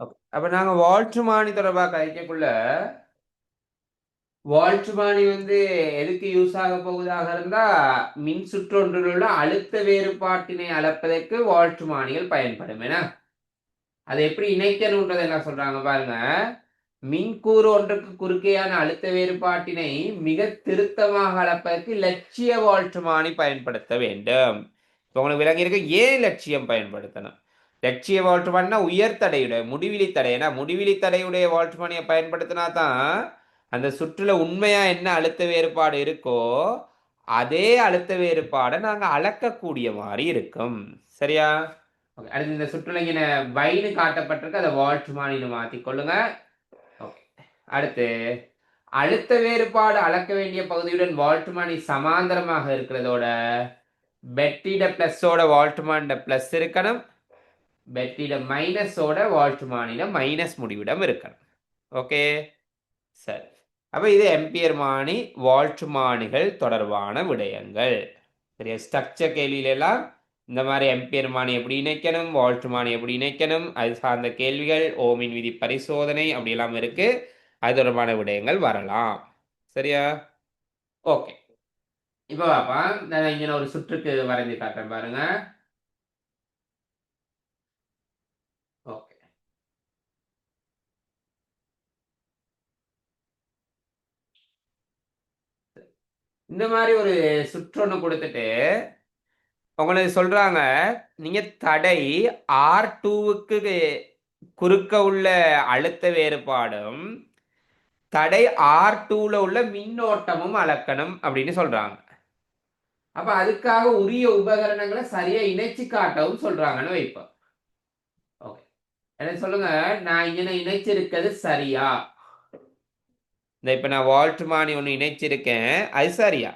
அப்ப நாங்க வால்ட்மானி தொடர்பாக கழிக்கக்குள்ள வால்ட்மானி வந்து எதுக்கு யூஸ் ஆக போவதாக இருந்தா மின் சுற்றொன்றில் உள்ள அழுத்த வேறுபாட்டினை அளப்பதற்கு வால்ட்மானிகள் பயன்படும் என. அதை எப்படி இணைக்கணுன்றதை என்ன சொல்றாங்க பாருங்க. மின்கூறு ஒன்றுக்கு குறுக்கேயான அழுத்த வேறுபாட்டினை மிக திருத்தமாக அளப்பதற்கு லட்சிய வால்ட்மானி பயன்படுத்த வேண்டும். இப்போ உங்களுக்கு விளங்கியிருக்கு ஏன் லட்சியம் பயன்படுத்தணும்? லட்சிய வால்ட்மானினா உயர்தடையுடைய முடிவிலி தடை. ஏன்னா முடிவிலி தடையுடைய வால்ட்மானியை பயன்படுத்தினா தான் அந்த சுற்றுல உண்மையா என்ன அழுத்த வேறுபாடு இருக்கோ அதே அழுத்த வேறுபாடை நாங்கள் அளக்கக்கூடிய மாதிரி இருக்கும். சரியா? ஓகே. அடுத்து இந்த சுற்றுல இங்கே வைனு காட்டப்பட்டிருக்கு. அதை வால்ட்மானின்னு மாற்றிக்கொள்ளுங்க ஓகே. அடுத்து அழுத்த வேறுபாடு அளக்க வேண்டிய பகுதியுடன் வால்ட்மானி சமாந்தரமாக இருக்கிறதோட பெட்டிட பிளஸோட வால்ட்மான்ட பிளஸ் இருக்கணும். பெட்டிட மைனஸோட வால்ட்மானிட மைனஸ் முடிவிடம் இருக்கணும். ஓகே? சரி. அப்போ இது எம்பியர் மானி வால்ட்மானிகள் தொடர்பான விடயங்கள். சரியா? ஸ்ட்ரக்சர் கேள்வியிலெல்லாம் இந்த மாதிரி எம்பியர் மானி எப்படி இணைக்கணும் வால்ட்மானி எப்படி இணைக்கணும் அது சார்ந்த கேள்விகள் ஓமின் விதி பரிசோதனை அப்படியெல்லாம் இருக்குது அது தொடர்பான விடயங்கள் வரலாம். சரியா? ஓகே. இப்போ பாப்பா நான் இங்கே ஒரு சுற்றுக்கு வரைஞ்சி காட்டுறேன் பாருங்கள் ஓகே இந்த மாதிரி ஒரு சுற்றொன்று கொடுத்துட்டு உங்களுக்கு சொல்றாங்க நீங்க தடை ஆர் டூவுக்கு குறுக்க உள்ள அழுத்த வேறுபாடும் தடை ஆர் டூவில் உள்ள மின்னோட்டமும் அளக்கணும் அப்படின்னு சொல்றாங்க. அப்ப அதுக்காக உரிய உபகரணங்களை சரியா இணைச்சு காட்டவும் சொல்றாங்கன்னு வைப்போம். ஓகே. என்ன சொல்லுங்க? நான் இங்கே இணைச்சிருக்கிறது சரியா? இந்த இப்போ நான் வால்ட் மானி ஒன்று இணைச்சிருக்கேன். அது சரியா?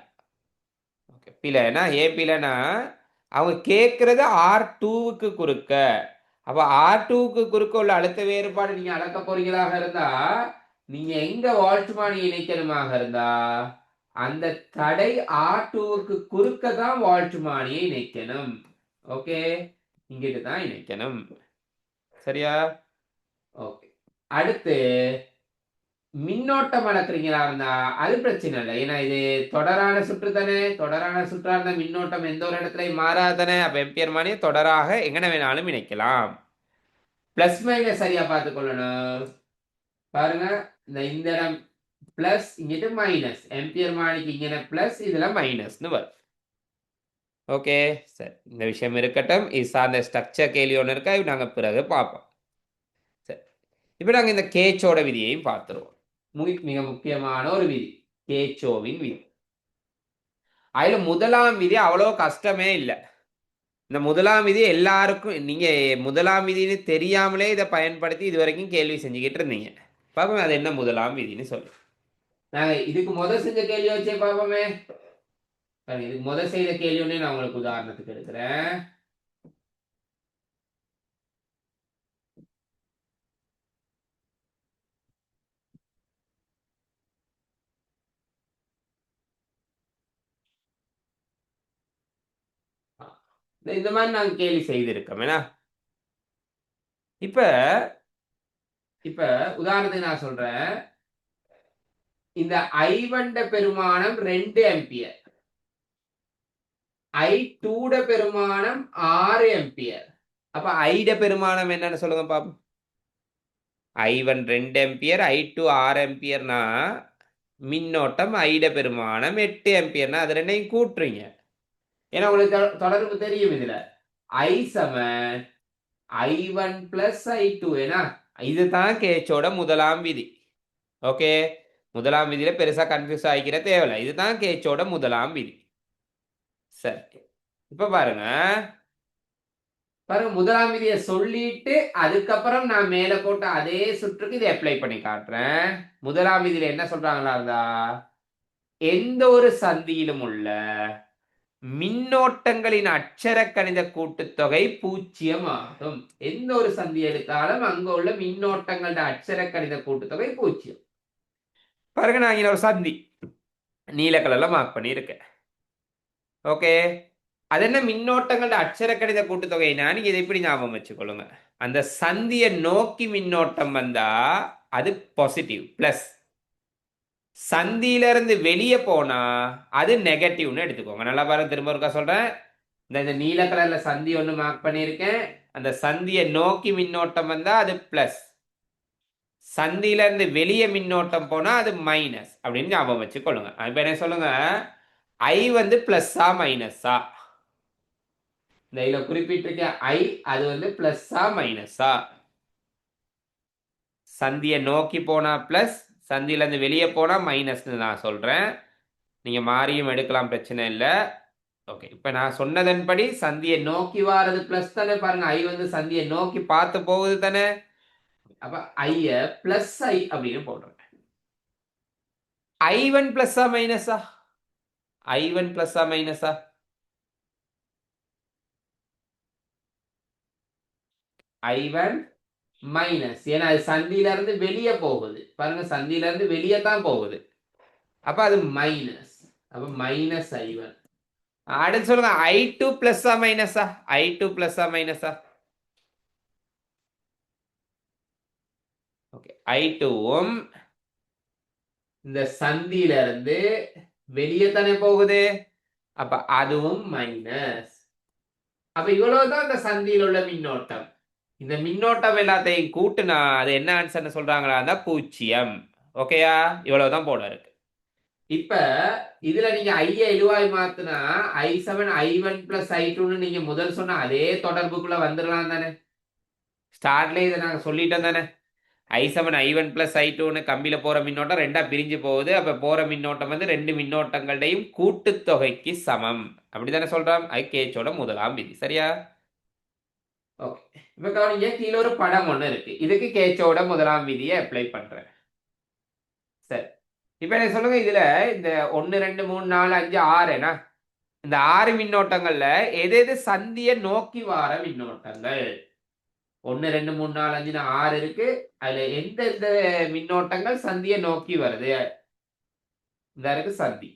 ஓகே பிழைனா ஏ பிழைனா அவங்க கேட்குறது ஆர் டூவுக்கு குறுக்க. அப்போ ஆர் டூவுக்கு குறுக்க உள்ள அழுத்த வேறுபாடு நீங்கள் அளக்க போறீங்களாக இருந்தா நீங்க எங்க வால்ட்மானி இணைக்கணுமாக இருந்தா அந்த தடை ஆர் டூவுக்கு குறுக்க தான் வால்ட்மானியை இணைக்கணும். ஓகே இங்கிட்டு தான் இணைக்கணும். சரியா? ஓகே அடுத்து மின்னோட்டம் அளக்குறீங்களா இருந்தா அது பிரச்சனை இல்லை. ஏன்னா இது தொடரான சுற்று தானே. தொடரான சுற்றா இருந்தால் மின்னோட்டம் எந்த ஒரு இடத்துலையும் மாறாதானே அப்போ எம்பியர் மானியை தொடராக எங்கன வேணாலும் இணைக்கலாம். ப்ளஸ் மைனஸ் சரியா பார்த்துக்கொள்ளணும் பாருங்க இந்த இந்த இடம் ப்ளஸ் இங்கிட்டு மைனஸ் எம்பியர் மானிக்கு இங்கே ப்ளஸ் இதில் மைனஸ்னு வரும். ஓகே சரி. இந்த விஷயம் இருக்கட்டும். இது சார்ந்த ஸ்ட்ரக்சர் கேள்வி ஒன்று இருக்கா? நாங்கள் பிறகு பார்ப்போம். சரி. இப்போ நாங்கள் இந்த கேச்சோட விதியையும் பார்த்துருவோம். மிக மிக முக்கியமான ஒரு விதி. கேச்சோவின் விதி. அதுல முதலாம் விதி அவ்வளோ கஷ்டமே இல்லை. இந்த முதலாம் விதி எல்லாருக்கும் நீங்க முதலாம் விதின்னு தெரியாமலே இதை பயன்படுத்தி இது வரைக்கும் கேள்வி செஞ்சுக்கிட்டு இருந்தீங்க. பார்ப்போமே அது என்ன முதலாம் விதின்னு சொல்லு. நாங்க இதுக்கு முதல் செஞ்ச கேள்வி வச்சே பார்ப்போமே. இதுக்கு முதல் செய்த கேள்வி நான் உங்களுக்கு உதாரணத்துக்கு எடுக்கிறேன். இந்த- மாதிரி நாங்கள் கேள்வி செய்திருக்கோம் என்ன இப்ப இப்ப உதாரணத்துக்கு நான் சொல்றேன். இந்த ஐ பெருமானம் ரெண்டு எம்பியர் ஐ டூட பெருமானம் ஆறு எம்பியர் அப்ப ஐட பெருமானம் என்னன்னு சொல்லுங்க பாப்போம். ஐ ஒன் ரெண்டு எம்பியர் ஐ டூ ஆறு எம்பியர்னா மின்னோட்டம் ஐட பெருமானம் எட்டு எம்பியர்னா அது ரெண்டையும் கூட்டுறீங்க. ஏன்னா உங்களுக்கு தொடர்பு தெரியும் இதுல. ஐ சம I one plus I two ஏன்னா இதுதான் கேச்சோட முதலாம் விதி. ஓகே முதலாம் விதியில பெருசா கன்ஃபியூஸ் ஆகிக்கிற தேவையில்லை. இதுதான் கேச்சோட முதலாம் விதி. சரி. இப்ப பாருங்க. பாருங்க முதலாம் விதியை சொல்லிட்டு அதுக்கப்புறம் நான் மேல போட்ட அதே சுற்றுக்கு இதை அப்ளை பண்ணி காட்டுறேன். முதலாம் விதியில என்ன சொல்றாங்களா இருந்தா? எந்த ஒரு சந்தியிலும் உள்ள மின்னோட்டங்களின் அட்சர கணித கூட்டுத்தொகை பூஜ்ஜியம் ஆகும் எந்த ஒரு சந்தி எடுத்தாலும் அங்க உள்ள மின்னோட்டங்களோட அச்சர கணித கூட்டுத்தொகை பூஜ்ஜியம். பாருங்க நான் இங்க ஒரு சந்தி. நீல கலர்ல மார்க் பண்ணியிருக்கேன். ஓகே அது என்ன மின்னோட்டங்களோட அச்சர கணித கூட்டுத்தொகை நான் இதை எப்படி ஞாபகம் வச்சுக்கொள்ளுங்க? அந்த சந்தியை நோக்கி மின்னோட்டம் வந்தா அது பாசிட்டிவ் பிளஸ் சந்தியிலிருந்து வெளியே போனால் அது நெகட்டிவ்னு எடுத்துக்கோங்க. நல்லா பாருங்க திரும்ப இருக்கா சொல்கிறேன் இந்த இந்த நீல கலரில் சந்தி ஒன்று மார்க் பண்ணியிருக்கேன். அந்த சந்தியை நோக்கி மின்னோட்டம் வந்தால் அது ப்ளஸ் சந்தியிலேருந்து வெளியே மின்னோட்டம் போனால் அது மைனஸ் அப்படின்னு ஞாபகம் வச்சுக்கொள்ளுங்க. இப்போ என்ன சொல்லுங்க? ஐ வந்து ப்ளஸ்ஸா மைனஸா இந்த இதில் குறிப்பிட்டிருக்க ஐ அது வந்து ப்ளஸ்ஸா மைனஸா சந்தியை நோக்கி போனால் ப்ளஸ் சந்தியிலேருந்து வெளியே போனால் மைனஸ்னு நான் சொல்கிறேன் நீங்கள் மாறியும் எடுக்கலாம் பிரச்சனை இல்லை. ஓகே இப்போ நான் சொன்னதன்படி சந்தியை நோக்கி வாரது ப்ளஸ் தானே பாருங்க. ஐ வந்து சந்தியை நோக்கி பார்த்து போகுது தானே. அப்போ ஐய ப்ளஸ் ஐ அப்படின்னு போடுறேன். ஐ ஒன் ப்ளஸ்ஸா மைனஸா ஐ ஒன் ப்ளஸ்ஸா மைனஸா ஐ ஒன் மைனஸ் ஏன்னா அது சந்தியில இருந்து வெளியே போகுது. பாருங்க சந்தியில இருந்து வெளியே தான் போகுது. அப்ப அது மைனஸ் அப்ப மைனஸ் ஐ ஒன் அடுத்து சொல்லுங்க ஐ டூ பிளஸ்ஸா மைனஸா ஐ டூ பிளஸ்ஸா மைனஸா ஓகே ஐ டூவும் இந்த சந்தியில இருந்து வெளியே தானே போகுது. அப்ப அதுவும் மைனஸ் அப்ப இவ்வளவுதான் இந்த சந்தியில் உள்ள மின்னோட்டம். இந்த மின்னோட்டம் எல்லாத்தையும் கூட்டுனா அது என்ன ஆன்சர்னு சொல்றாங்களா? இருந்தால் பூஜ்ஜியம். ஓகேயா இவ்வளவுதான் போட இருக்கு. இப்ப இதுல நீங்க ஐய எழுவாய் மாத்தினா I seven I one plus I டூன்னு நீங்க முதல் சொன்ன அதே தொடர்புக்குள்ள வந்துடலாம் தானே. ஸ்டார்ட்ல இதை நாங்க சொல்லிட்டோம் தானே. I seven I one plus I டூன்னு கம்பியில போற மின்னோட்டம் ரெண்டா பிரிஞ்சு போகுது. அப்ப போற மின்னோட்டம் வந்து ரெண்டு மின்னோட்டங்களையும் கூட்டுத்தொகைக்கு சமம். அப்படிதானே சொல்றோம்? ஐ கேச்சோட முதலாம் விதி. சரியா? ஓகே இப்போ கவனிங்க கீழே ஒரு படம் ஒன்று இருக்கு. இதுக்கு கேச்சோட முதலாம் விதியை அப்ளை பண்ணுறேன் சரி. இப்போ எனக்கு சொல்லுங்க இதுல இந்த ஒன்று ரெண்டு மூணு நாலு அஞ்சு ஆறு என்ன? இந்த ஆறு மின்னோட்டங்கள்ல எது எது சந்திய நோக்கி வார மின்னோட்டங்கள்? ஒன்று ரெண்டு மூணு நாலு அஞ்சுன்னு ஆறு இருக்கு. அதுல எந்த எந்த மின்னோட்டங்கள் சந்திய நோக்கி வருது? இந்த இருக்கு சந்தி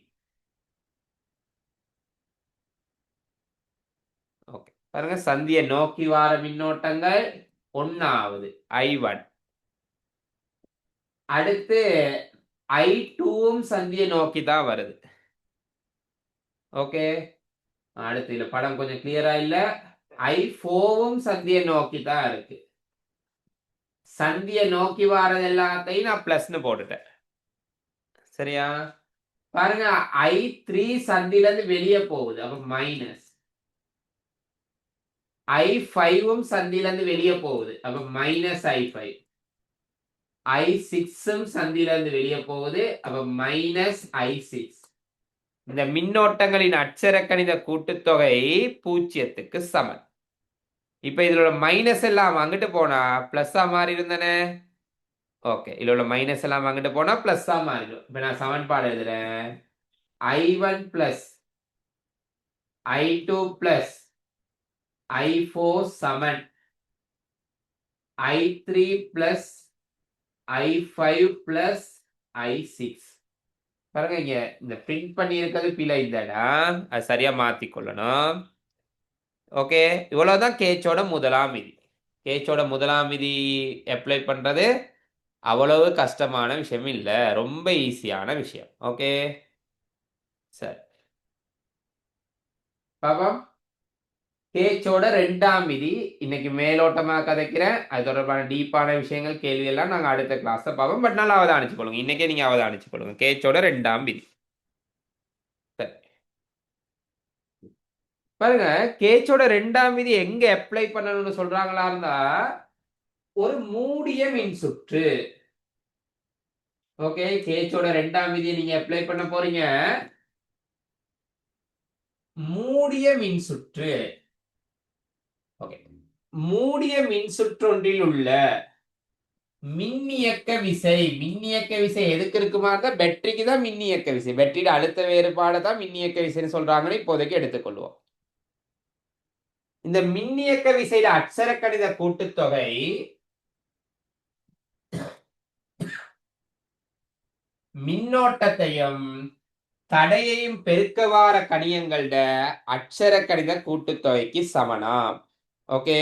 ஓகே பாருங்க சந்திய நோக்கி வார மின்னோட்டங்கள் ஒன்னாவது ஐ ஒன் அடுத்து ஐ டூவும் சந்தியை நோக்கி தான் வருது. ஓகே அடுத்து இல்லை படம் கொஞ்சம் கிளியரா இல்ல. ஐ ஃபோவும் சந்தியை நோக்கி தான் இருக்கு. சந்தியை நோக்கி வாரது எல்லாத்தையும் நான் பிளஸ்னு போட்டுட்டேன். சரியா? பாருங்க ஐ த்ரீ சந்தில இருந்து வெளியே போகுது. அப்ப மைனஸ் ஐ ஃபைவும் சந்திலேருந்து வெளியே போகுது அப்போ மைனஸ் ஐ ஃபைவ் ஐ சிக்ஸும் சந்திலேருந்து வெளியே போகுது அப்போ மைனஸ் ஐ சிக்ஸ் இந்த மின்னோட்டங்களின் அட்சர கணித கூட்டுத்தொகை பூஜ்ஜியத்துக்கு சமன். இப்போ இதில் உள்ள மைனஸ் எல்லாம் அங்கிட்டு போனா ப்ளஸ்ஸாக மாறி இருந்தனே ஓகே இதில் உள்ள மைனஸ் எல்லாம் அங்கிட்டு போனா ப்ளஸ்ஸாக மாறிடும். இப்போ நான் சமன்பாடு எழுதுறேன். I one plus I two plus I four Saman I three plus I five plus I six பாருங்க இங்க இந்த பிரிண்ட் பண்ணியிருக்கிறது பிழை இந்த இடம் அது சரியா மாத்தி கொள்ளணும் ஓகே இவ்வளவுதான் கேச்சோட முதலாம் விதி. கேச்சோட முதலாம் விதி அப்ளை பண்றது அவ்வளவு கஷ்டமான விஷயம் இல்லை. ரொம்ப ஈஸியான விஷயம். ஓகே சரி. பாபா கேச்சோட ரெண்டாம் விதி. இன்னைக்கு மேலோட்டமா கதைக்கிறேன். அது தொடர்பான டீப்பான விஷயங்கள் கேள்வி எல்லாம் நாங்க அடுத்த கிளாஸ்ல பார்ப்போம். பட் நல்லா அவதானிச்சு கொள்ளுங்க. இன்னைக்கே நீங்க அவதானிச்சு கொள்ளுங்க. கேச்சோட ரெண்டாம் விதி. சரி. பாருங்க கேச்சோட ரெண்டாம் விதி எங்க அப்ளை பண்ணணும்னு சொல்றாங்களா இருந்தா ஒரு மூடிய மின் சுற்று. ஓகே கேச்சோட ரெண்டாம் விதியை நீங்க அப்ளை பண்ண போறீங்க. மூடிய மின் சுற்று. ஓகே மூடிய மின் சுற்றொன்றில் உள்ள மின்னியக்க விசை மின்னியக்க விசை எதுக்கு இருக்குமா இருந்தால் பேட்டரிக்கு தான் மின்னியக்க விசை. பேட்டரியோட அழுத்த வேறுபாடை தான் மின்னியக்க விசைன்னு சொல்றாங்கன்னு இப்போதைக்கு எடுத்துக்கொள்வோம். இந்த மின்னியக்க விசையில அட்சர கணித கூட்டுத்தொகை மின்னோட்டத்தையும் தடையையும் பெருக்கவார கணியங்களோட அட்சர கணித கூட்டுத்தொகைக்கு சமனாம். ஓகே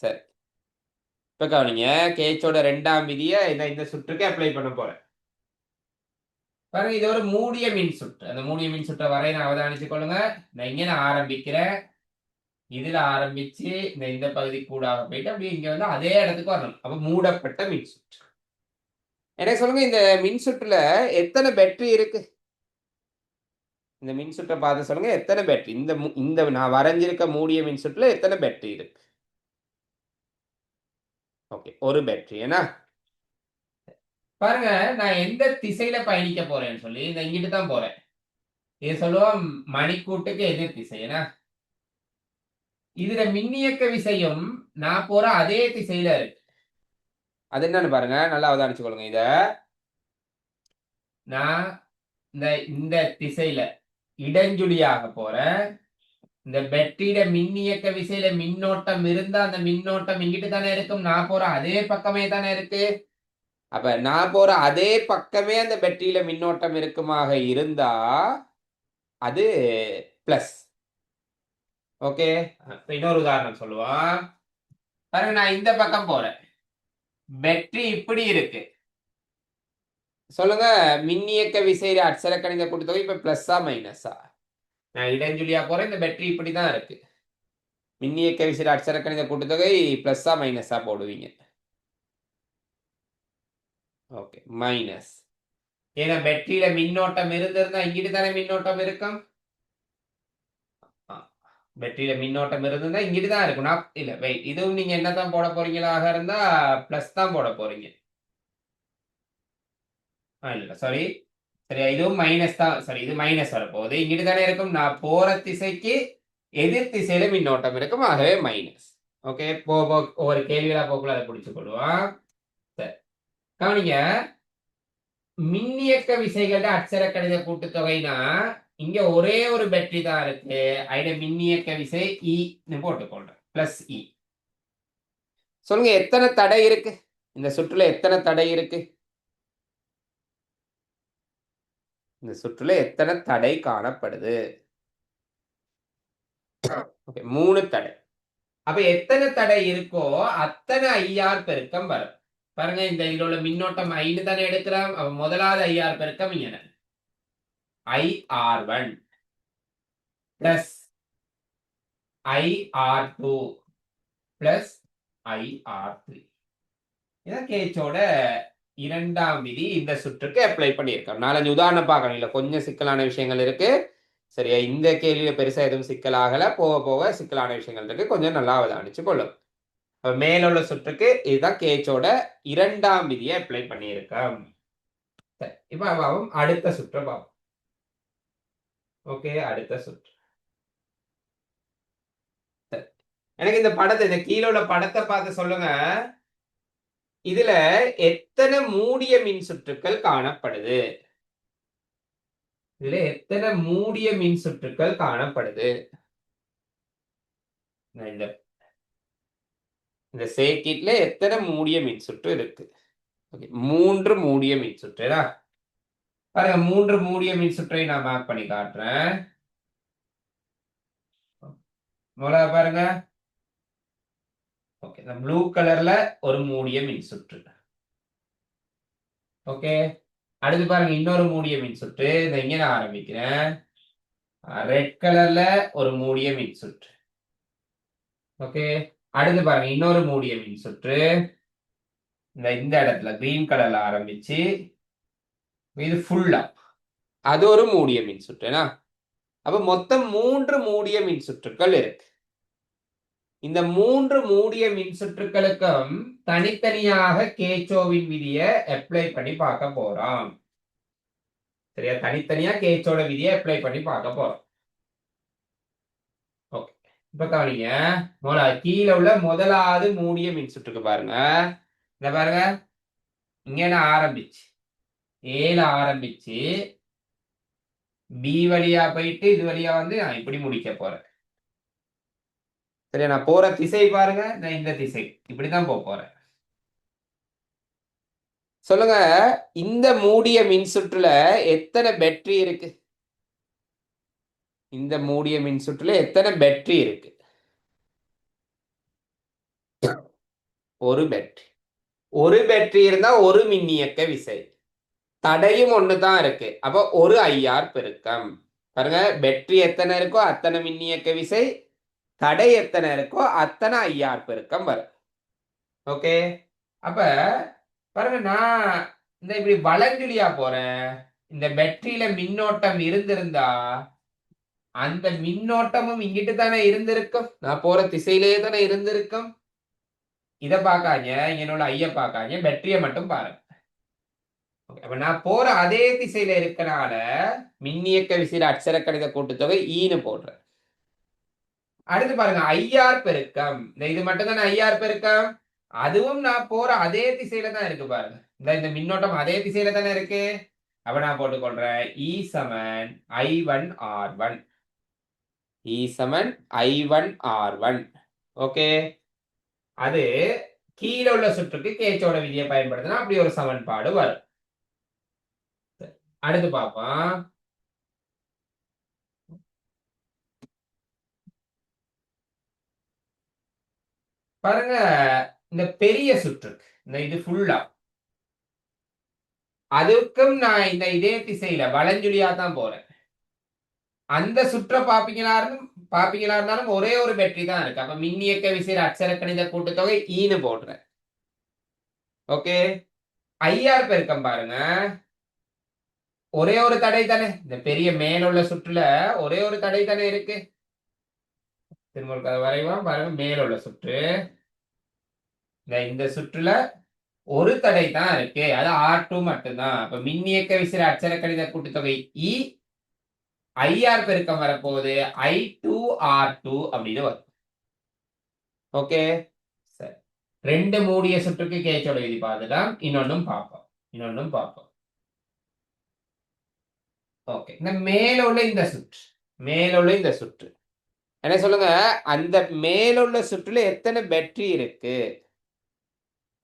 சரி. இப்போ கவனிங்க. கேச்சோட ரெண்டாம் விதியை இந்த இந்த சுற்றுக்கு அப்ளை பண்ண போகிறேன் பாருங்க இது ஒரு மூடிய மின் சுற்று. அந்த மூடிய மின் சுற்றை வரைய நான் அவதானிச்சு கொள்ளுங்க. நான் இங்கே நான் ஆரம்பிக்கிறேன். இதில் ஆரம்பிச்சு இந்த இந்த பகுதி கூடாக போயிட்டு அப்படியே இங்கே வந்து அதே இடத்துக்கு வரணும். அப்போ மூடப்பட்ட மின் சுற்று. எனக்கு சொல்லுங்க இந்த மின் சுற்றுல எத்தனை பேட்டரி இருக்குது இந்த மின் சுற்றை பார்த்து சொல்லுங்க எத்தனை பேட்டரி? இந்த இந்த நான் வரைஞ்சிருக்க மூடிய மின் சுற்றுல எத்தனை பேட்டரி இருக்கு? ஓகே ஒரு பேட்டரி ஏன்னா? பாருங்க நான் எந்த திசையில பயணிக்க போறேன்னு சொல்லி இந்த இங்கிட்டு தான் போறேன். இது சொல்லுவோம் மணிக்கூட்டுக்கு எதிர் திசை ஏன்னா? இதுல மின்னியக்க விசையும் நான் போற அதே திசையில இருக்கு. அது என்னன்னு பாருங்க நல்லா அவதானிச்சு கொள்ளுங்க இத. நான் இந்த இந்த திசையில இடஞ்சுழியாக போறேன் இந்த பெட்டியில மின்னியக்க விசையில மின்னோட்டம் இருந்தா அந்த மின்னோட்டம் இங்கிட்டு தானே இருக்கும் நான் போற அதே பக்கமே தானே இருக்கு. அப்ப நான் போற அதே பக்கமே அந்த பெட்டியில மின்னோட்டம் இருக்குமாக இருந்தா அது பிளஸ் ஓகே இன்னொரு உதாரணம் சொல்லுவான் பாருங்க நான் இந்த பக்கம் போறேன். பெட்ரி இப்படி இருக்கு. சொல்லுங்க மின்னியக்க விசையில அட்சர கணித கூட்டுத்தொகை இப்ப பிளஸ்ஸா மைனஸா நான் இடஞ்சுழியா போறேன் இந்த பெட்ரி இப்படி தான் இருக்கு. மின்னியக்க விசையில அட்சர கணித கூட்டுத்தொகை பிளஸ்ஸா மைனஸா போடுவீங்க. ஓகே மைனஸ் ஏன்னா பேட்டரியில மின்னோட்டம் இருந்திருந்தா இங்கிட்டு தானே மின்னோட்டம் இருக்கும்? பேட்டரியில மின்னோட்டம் இருந்திருந்தா இங்கிட்டு தான் இருக்கும். நான் இல்ல வெயிட் இதுவும் நீங்க என்னதான் போட போறீங்களாக இருந்தா பிளஸ் தான் போட போறீங்க. இல்லை சாரி சரியா இதுவும் மைனஸ் தான். சரி இது மைனஸ் வரப்போகுது. இங்கிட்டு தானே இருக்கும். நான் போற திசைக்கு எதிர் திசையில மின்னோட்டம் இருக்கும். ஆகவே மைனஸ் ஓகே போ ஒவ்வொரு கேள்விகளா போக்குள்ள அதை பிடிச்சு கொள்வோம். சரி. கவனிங்க. மின்னியக்க விசைகள அட்சர கணித கூட்டுத்தொகைனா இங்க ஒரே ஒரு பேட்டரி தான் இருக்கு. அதுல மின்னியக்க விசை e இன்னு போட்டுக்கொள்றேன் பிளஸ் இ e. சொல்லுங்க எத்தனை தடை இருக்கு? இந்த சுற்றுல எத்தனை தடை இருக்கு? இந்த சுற்றுல எத்தனை தடை காணப்படுது? ஓகே மூணு தடை. அப்ப எத்தனை தடை இருக்கோ அத்தனை ஐஆர் பெருக்கம் வரும். பாருங்க இந்த இதுல உள்ள மின்னோட்டம் ஐந்து தானே எடுக்கிறோம் அப்ப முதலாவது ஐஆர் பெருக்கம் இங்க. I R one plus I R two plus I R three. இதான் கேச்சோட இரண்டாம் விதி இந்த சுற்றுக்கு அப்ளை பண்ணியிருக்கோம். நாலஞ்சு உதாரணம் பார்க்கணும். இல்லை கொஞ்சம் சிக்கலான விஷயங்கள் இருக்கு. சரியா? இந்த கேள்வியில பெருசா எதுவும் சிக்கலாகல. போக போக சிக்கலான விஷயங்கள் இருக்கு. கொஞ்சம் நல்லா அவதானிச்சு கொள்ளும். அப்ப மேலுள்ள சுற்றுக்கு இதுதான் கேச்சோட இரண்டாம் விதியை அப்ளை பண்ணியிருக்கோம். இப்போ இப்ப பாவம் அடுத்த சுற்று பாவம். ஓகே அடுத்த சுற்று. சரி. எனக்கு இந்த படத்தை இந்த கீழே உள்ள படத்தை பார்த்து சொல்லுங்க. இதுல எத்தனை மூடிய மின் சுற்றுக்கள் காணப்படுது? இதுல எத்தனை மூடிய மின் சுற்றுக்கள் காணப்படுது? இந்த சேர்க்கிட்ல எத்தனை மூடிய மின் சுற்று இருக்கு மூன்று மூடிய மின் சுற்றுடா பாருங்க மூன்று மூடிய மின் சுற்றை நான் மேப் பண்ணி காட்டுறேன். முதல்ல பாருங்க. ஓகே இந்த ப்ளூ கலர்ல ஒரு மூடிய மின் சுற்று. ஓகே அடுத்து பாருங்க இன்னொரு மூடிய மின் சுற்று. இந்த இங்க நான் ஆரம்பிக்கிறேன். ரெட் கலர்ல ஒரு மூடிய மின் சுற்று. ஓகே அடுத்து பாருங்க இன்னொரு மூடிய மின் சுற்று. இந்த இந்த இடத்துல கிரீன் கலர்ல ஆரம்பிச்சு இது ஃபுல்லா அது ஒரு மூடிய மின் சுற்றுனா அப்ப மொத்தம் மூன்று மூடிய மின் சுற்றுக்கள் இருக்கு. இந்த மூன்று மூடிய மின்சுற்றுக்களுக்கும் தனித்தனியாக கேச்சோவின் விதியை அப்ளை பண்ணி பார்க்க போறோம். சரியா? தனித்தனியா கேச்சோட விதியை அப்ளை பண்ணி பார்க்க போறோம். ஓகே இப்ப கவனிங்க. முதலா கீழே உள்ள முதலாவது மூடிய மின்சுற்றுக்கு பாருங்க. இந்த பாருங்க. இங்க ஆரம்பிச்சு. ஏல ஆரம்பிச்சு. பி வழியா போயிட்டு இது வழியா வந்து நான் இப்படி முடிக்க போறேன். சரியா? நான் போற திசை பாருங்க நான் இந்த திசை. இப்படிதான் போக போறேன். சொல்லுங்க இந்த மூடிய மின் சுற்றுல எத்தனை பேட்டரி இருக்கு? இந்த மூடிய மின் சுற்றுல எத்தனை பேட்டரி இருக்கு? ஒரு பேட்டரி ஒரு பேட்டரி இருந்தா ஒரு மின்னியக்க விசை. தடையும் ஒன்று தான் இருக்கு. அப்போ ஒரு ஐஆர் பெருக்கம். பாருங்க பேட்டரி எத்தனை இருக்கோ அத்தனை மின்னியக்க விசை தடை எத்தனை இருக்கோ அத்தனை ஐஆர் பெருக்கம் வரும். ஓகே அப்ப பாருங்க நான் இந்த இப்படி வளஞ்சுலியா போறேன். இந்த பேட்டரியில மின்னோட்டம் இருந்திருந்தா அந்த மின்னோட்டமும் இங்கிட்டு தானே இருந்திருக்கும். நான் போற திசையிலேயே தானே இருந்திருக்கும். இதை பார்க்காங்க என்னோட ஐய பார்க்காங்க பேட்டரியை மட்டும் பாருங்க. அப்ப நான் போற அதே திசையில இருக்கனால மின்னியக்க விசையில அட்சர கணித கூட்டுத்தொகை ஈன்னு போடுறேன். அடுத்து பாருங்க ஐஆர் பெருக்கம். இந்த இது மட்டும் தானே ஐஆர் பெருக்கம்? அதுவும் நான் போற அதே திசையில தான் இருக்கு பாருங்க. இந்த இந்த மின்னோட்டம் அதே திசையில தானே இருக்கு? அப்ப நான் போட்டுக்கொள்றேன் E e Saman I one R one E Saman I one R one okay அது கீழே உள்ள சுற்றுக்கு கேச்சோட விதியை பயன்படுத்தினா அப்படி ஒரு சமன்பாடு வரும். அடுத்து பார்ப்போம். பாருங்க இந்த பெரிய சுற்றுக்கு இந்த இது ஃபுல்லா அதுக்கும் நான் இந்த இதே திசையில வளஞ்சுழியா தான் போறேன். அந்த சுற்ற பாப்பீங்களா இருந்தாலும் பாப்பீங்களா இருந்தாலும் ஒரே ஒரு பேட்டரி தான் இருக்கு. அப்ப மின்னியக்க விசையில அட்சர கணித கூட்டுத்தொகை e ஈன்னு போடுறேன். ஓகே ஐஆர் பெருக்கம் பாருங்க. ஒரே ஒரு தடை தானே. இந்த பெரிய மேலுள்ள சுற்றுல ஒரே ஒரு தடை தானே இருக்கு. திரும்ப ஒரு வரைவோம். பாருங்க மேலுள்ள சுற்று. இந்த இந்த சுற்றுல ஒரு தடை தான் இருக்கு. அது ஆர் டூ மட்டும்தான். அப்ப மின்னியக்க விசிற அச்சர கணித கூட்டுத்தொகை இ ஐஆர் பெருக்கம் வரப்போகுது. ஐ டூ ஆர் டூ அப்படின்னு வரும். ஓகே? சரி. ரெண்டு மூடிய சுற்றுக்கு கேச்சோட விதி பார்த்துட்டோம். இன்னொன்னும் பார்ப்போம். இன்னொன்னும் பார்ப்போம். ஓகே. இந்த மேலுள்ள இந்த சுற்று. மேலுள்ள இந்த சுற்று. என்ன சொல்லுங்க? அந்த மேலுள்ள சுற்றுல எத்தனை பேட்டரி இருக்கு?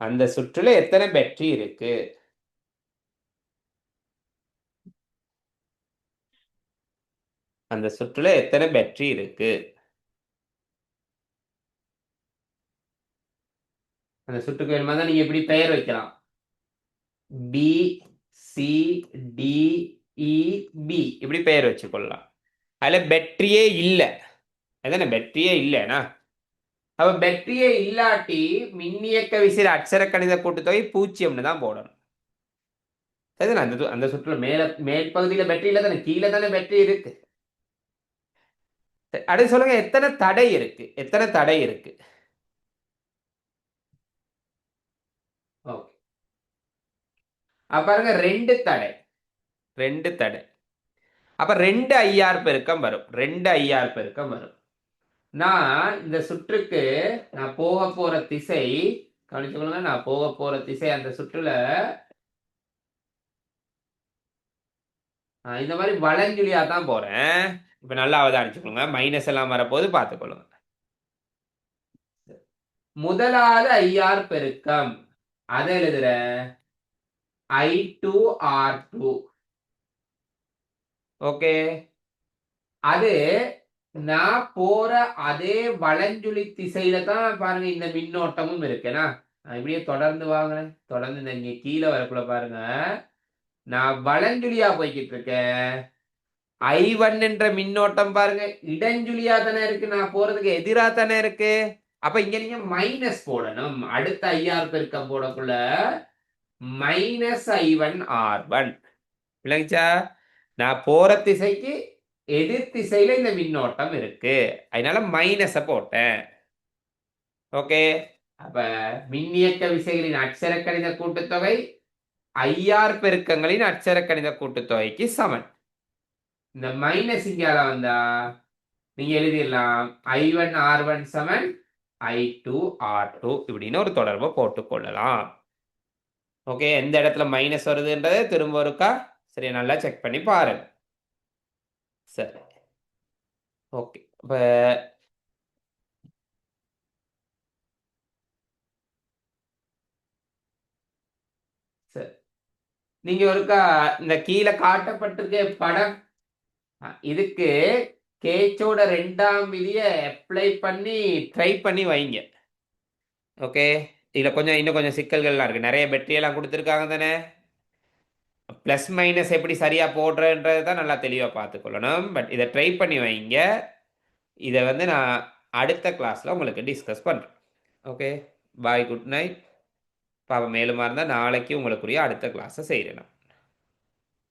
அந்த சுற்றுல எத்தனை பேட்டரி இருக்கு? அந்த சுற்றுல எத்தனை பேட்டரி இருக்கு? அந்த சுற்றுக்கு வேணுமா தான் நீங்க எப்படி பெயர் வைக்கலாம். P C D E P இப்படி பெயர் வச்சுக்கொள்ளலாம். அதுல பேட்டரியே இல்லை. அதானே பேட்டரியே இல்லைனா அப்போ பேட்டரியே இல்லாட்டி மின்னியக்க விசிற அட்சர கணித கூட்டுத்தொகை பூஜ்ஜியம்னு தான் போடணும். சரிதானே? அந்த அந்த சுற்றுல மேல மேல் பகுதியில பேட்டரி இல்லை தானே? கீழே தானே பேட்டரி இருக்கு. சரி, அடுத்து சொல்லுங்க எத்தனை தடை இருக்கு? எத்தனை தடை இருக்கு? ஓகே. பாருங்க ரெண்டு தடை. ரெண்டு தடை. அப்ப ரெண்டு ஐஆர் பெருக்கம் வரும். ரெண்டு ஐஆர் பெருக்கம் வரும். நான் இந்த சுற்றுக்கு நான் போக போற திசை கவனிச்சுக்கொள்ளுங்க நான் போக போற திசை அந்த சுற்றுல ஆஹ் இந்த மாதிரி வளஞ்சுழியா தான் போறேன். இப்ப நல்லா அவதானிச்சுக்கொள்ளுங்க மைனஸ் எல்லாம் வரப்போது பார்த்துக்கொள்ளுங்க முதலாவது ஐஆர் பெருக்கம். அதை எழுதுற? I two R two okay அது நான் போற அதே வளஞ்சுழி திசையில தான் பாருங்க இந்த மின்னோட்டமும் இருக்குன்னா நான் இப்படியே தொடர்ந்து வாங்கினேன் தொடர்ந்து இந்த இங்கே கீழே வரக்குள்ள பாருங்க. நான் வளஞ்சுழியா போய்கிட்டு இருக்கேன். ஐ ஒன் என்ற மின்னோட்டம் பாருங்க. இடஞ்சுழியா தானே இருக்கு. நான் போறதுக்கு எதிரா தானே இருக்கு. அப்ப இங்க நீங்க மைனஸ் போடணும். அடுத்த ஐஆர் பெருக்கம் போடக்குள்ள minus I one R one. விளங்குச்சா? நான் போற திசைக்கு எதிர் திசையில இந்த மின்னோட்டம் இருக்கு. அதனால மைனஸ போட்டேன். ஓகே அப்ப மின்னியக்க விசைகளின் அட்சர கணித கூட்டுத்தொகை ஐஆர் பெருக்கங்களின் அட்சர கணித கூட்டுத்தொகைக்கு சமன். இந்த மைனஸ் இங்கால வந்தா? நீங்க எழுதிடலாம். ஐ ஒன் ஆர் ஒன் சமன். ஐ டூ ஆர் டூ இப்படின்னு ஒரு தொடர்பை போட்டுக்கொள்ளலாம் ஓகே எந்த இடத்துல மைனஸ் வருதுன்றதை திரும்ப ஒருக்கா? சரி நல்லா செக் பண்ணி பாருங்க. சரி. ஓகே. இப்போ சரி. நீங்க ஒருக்கா இந்த கீழே காட்டப்பட்டிருக்க படம் இதுக்கு கேச்சோட ரெண்டாம் விதியை அப்ளை பண்ணி ட்ரை பண்ணி வைங்க. ஓகே. இதில் கொஞ்சம் இன்னும் கொஞ்சம் சிக்கல்கள்லாம் இருக்குது நிறைய பெட்ரியெல்லாம் கொடுத்துருக்காங்க தானே? ப்ளஸ் மைனஸ் எப்படி சரியாக போடுறன்றது தான் நல்லா தெளிவாக பார்த்துக்கொள்ளணும். பட் இதை ட்ரை பண்ணி வைங்க. இதை வந்து நான் அடுத்த கிளாஸில் உங்களுக்கு டிஸ்கஸ் பண்ணுறேன் ஓகே பாய் குட் நைட் பாப்பா மேலுமா இருந்தால் நாளைக்கு உங்களுக்குரிய அடுத்த கிளாஸை செய்கிறேன்